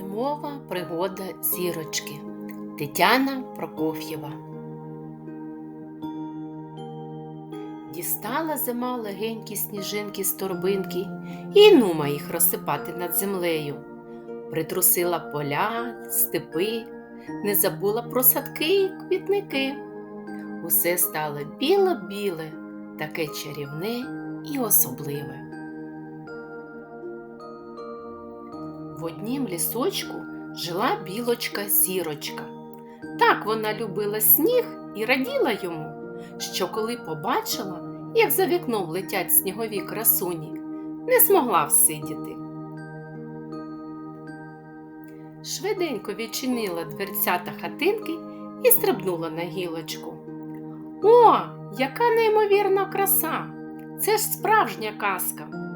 Зимова пригода зірочки Тетяна Прокоф'єва. Дістала зима легенькі сніжинки з торбинки і нума їх розсипати над землею. Притрусила поля, степи, не забула про садки і квітники. Усе стало біло-біле, таке чарівне і особливе. В однім лісочку жила білочка зірочка. Так вона любила сніг і раділа йому, що коли побачила, як за вікном летять снігові красуні, не змогла всидіти. Швиденько відчинила дверцята хатинки і стрибнула на гілочку. О, яка неймовірна краса! Це ж справжня казка!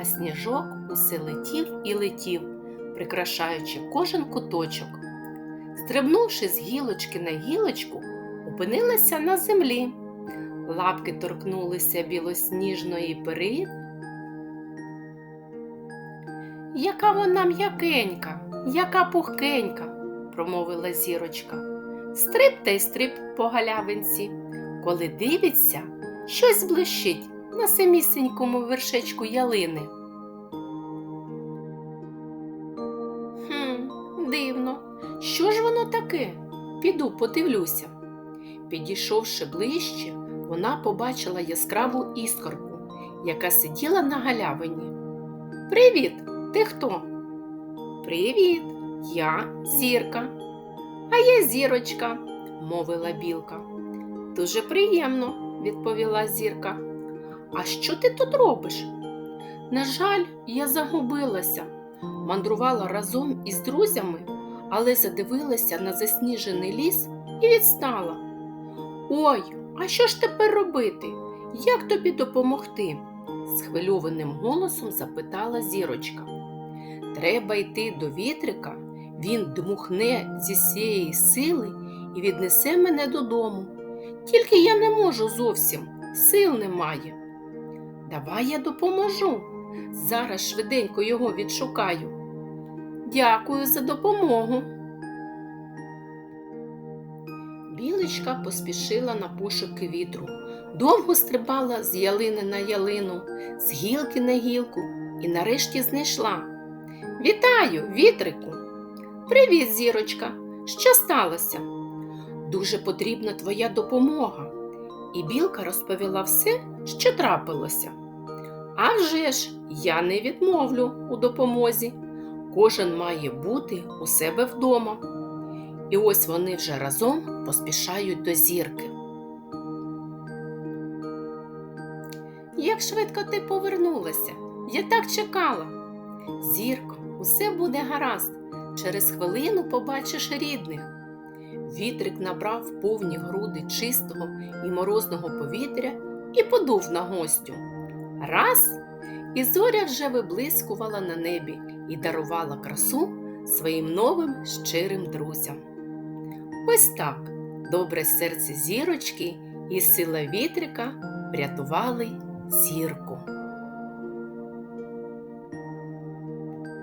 А сніжок усе летів і летів, прикрашаючи кожен куточок. Стрибнувши з гілочки на гілочку, опинилася на землі. Лапки торкнулися білосніжної пери. Яка вона м'якенька, яка пухкенька, промовила зірочка. Стриб та й стриб по галявинці. Коли дивиться, щось блищить на самісінькому вершечку ялини. Хм, дивно, що ж воно таке? Піду подивлюся. Підійшовши ближче, вона побачила яскраву іскорку, яка сиділа на галявині. Привіт, ти хто? Привіт, я зірка. А я зірочка, мовила білка. Дуже приємно, відповіла зірка. А що ти тут робиш? На жаль, я загубилася, мандрувала разом із друзями, але задивилася на засніжений ліс і відстала. Ой, а що ж тепер робити? Як тобі допомогти? схвильованим голосом запитала зірочка. Треба йти до вітрика, він дмухне зі всієї сили і віднесе мене додому. Тільки я не можу зовсім, сил немає. Давай я допоможу. Зараз швиденько його відшукаю. Дякую за допомогу. Білочка поспішила на пошуки вітру, довго стрибала з ялини на ялину, з гілки на гілку і нарешті знайшла. Вітаю, вітрику! Привіт, зірочка! Що сталося? Дуже потрібна твоя допомога. І білка розповіла все, що трапилося. А вже ж, я не відмовлю у допомозі. Кожен має бути у себе вдома. І ось вони вже разом поспішають до зірки. Як швидко ти повернулася, я так чекала. Зірко, усе буде гаразд. Через хвилину побачиш рідних. Вітрик набрав повні груди чистого і морозного повітря і подув на гостю. Раз і зоря вже виблискувала на небі і дарувала красу своїм новим щирим друзям. Ось так добре серце зірочки і сила вітрика врятували зірку.